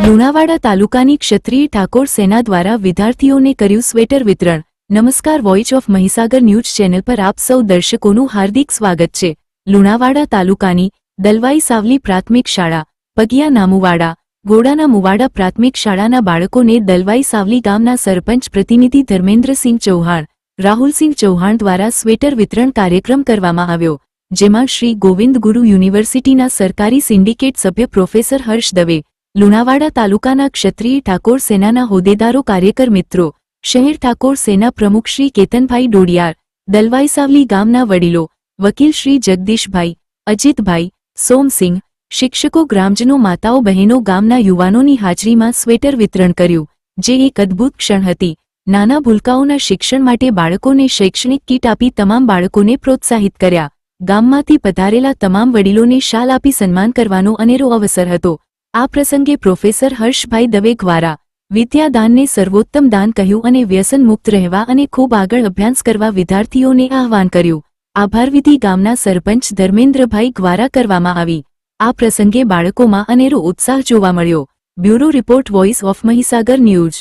લુણાવાડા તાલુકાની ક્ષત્રિય ઠાકોર સેના દ્વારા વિદ્યાર્થીઓને કર્યું સ્વેટર વિતરણ. નમસ્કાર voice of Mahisagar news channel પર આપ સૌ દર્શકોનું હાર્દિક સ્વાગત છે. લુણાવાડા તાલુકાની દલવાઈ સાવલી પ્રાથમિક શાળા, પગિયા નામુવાડા, ગોડાના મુવાડા પ્રાથમિક શાળાના બાળકોને દલવાઈ સાવલી ગામના સરપંચ પ્રતિનિધિ ધર્મેન્દ્રસિંહ ચૌહાણ, રાહુલસિંહ ચૌહાણ દ્વારા સ્વેટર વિતરણ કાર્યક્રમ કરવામાં આવ્યો, જેમાં શ્રી ગોવિંદ ગુરુ યુનિવર્સિટીના સરકારી સિન્ડિકેટ સભ્ય પ્રોફેસર હર્ષ દવે લુણાવાડા તાલુકાના ક્ષત્રિય ઠાકોર સેનાના હોદ્દેદારો કાર્યકર મિત્રો, શહેર ઠાકોર સેના પ્રમુખ શ્રી કેતનભાઈ ડોડિયાર દલવાઈસાવલી ગામના વડીલો, વકીલ શ્રી જગદીશભાઈ, અજીતભાઈ, સોમસિંહ, શિક્ષકો ગ્રામજનો, માતાઓ, બહેનો, ગામના યુવાનોની હાજરીમાં સ્વેટર વિતરણ કર્યું, જે એક અદ્ભુત ક્ષણ હતી. નાના ભૂલકાઓના શિક્ષણ માટે બાળકોને શૈક્ષણિક કીટ આપી તમામ બાળકોને પ્રોત્સાહિત કર્યા. ગામમાંથી પધારેલા તમામ વડીલોને શાલ આપી સન્માન કરવાનો અનેરો અવસર હતો. આ પ્રસંગે પ્રોફેસર હર્ષભાઈ દવે દ્વારા વિદ્યાદાનને સર્વોત્તમ દાન કહ્યું અને વ્યસન મુક્ત રહેવા અને ખૂબ આગળ અભ્યાસ કરવા વિદ્યાર્થીઓને આહવાન કર્યું. આભારવિધિ ગામના સરપંચ ધર્મેન્દ્રભાઈ દ્વારા કરવામાં આવી. આ પ્રસંગે બાળકોમાં અનેરો ઉત્સાહ જોવા મળ્યો. Bureau report voice of Mahisagar news.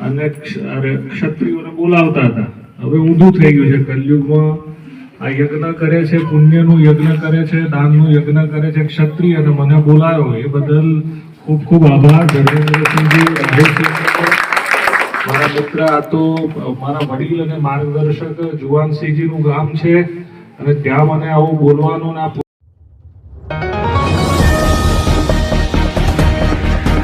અને ક્ષત્રિયોને બોલાવતા હતા. હવે ઊંધું થઈ ગયું છે. કલયુગમાં આ યજ્ઞ કરે છે, પુણ્યનું યજ્ઞ કરે છે, દાનનું યજ્ઞ કરે છે, ક્ષત્રિય અને મને બોલાયો, એ બદલ ખૂબ ખૂબ આભાર. ધર્મેન્દ્રસિંહજી મારા મિત્ર આ તો મારા વડીલ અને માર્ગદર્શક જુવાનસિંહજીનું ગામ છે, અને ત્યાં મને આવું બોલવાનું ને